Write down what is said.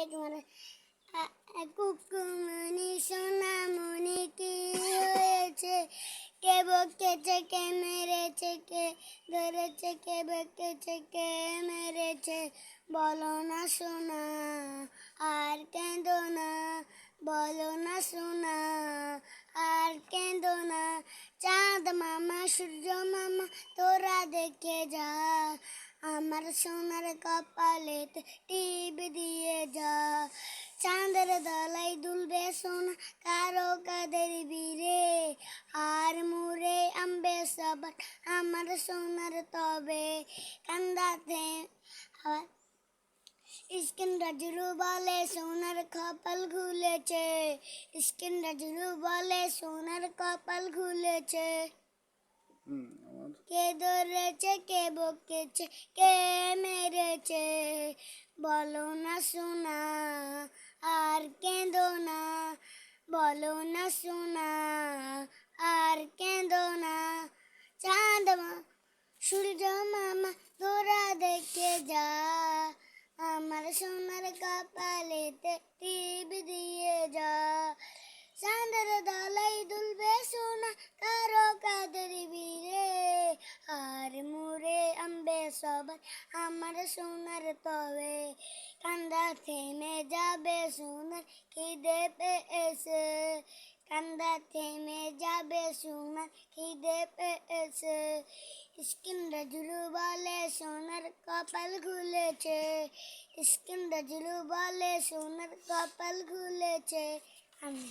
আলাইকুম কুকুমনি সোনামনি কি হয়েছে? কে বকেছে, কে মেরেছে, কে ধরেছে, কে বকেছে, কে মেরেছে? বলো না সোনা, আর কেঁদো না, বলো না সোনা, আর কেঁদো না। চাঁদ মামা, সূর্য মামা, তোরা দেখে যা। আমার সোনার কপালেতে টিপ দিয়ে যা। চাঁদের দলাই দুলবে সোনা কারও কাদের বীরে। আর মুরে আম্বে সবার আমার সোনার তবে। কান্দাতে আবার স্কিন রাজুরু বলে সোনার কপাল খুলেছে। স্কিন রাজুরু বলে সোনার কপাল খুলেছে। কে ধরেছে কে বকেছে, কে মেরেছে, বলো না শোনা, আর কেঁদো না, বলো না শোনা, আর কেঁদো না। চাঁদ মা- সূর্য মামা তোরা দেখে যা, আমার সোনার কপালেতে সবার আমার সোনার তবে কান্দা থেমে যাবে, সোনার খিদে পেয়েছে। কান্দা থেমে যাবে, সোনার খিদে পেয়েছে। স্কিন রাজুলু বলে, সোনার কপাল খুলেছে। স্কিন রাজুলু বলে, সোনার কপাল খুলেছে। আমি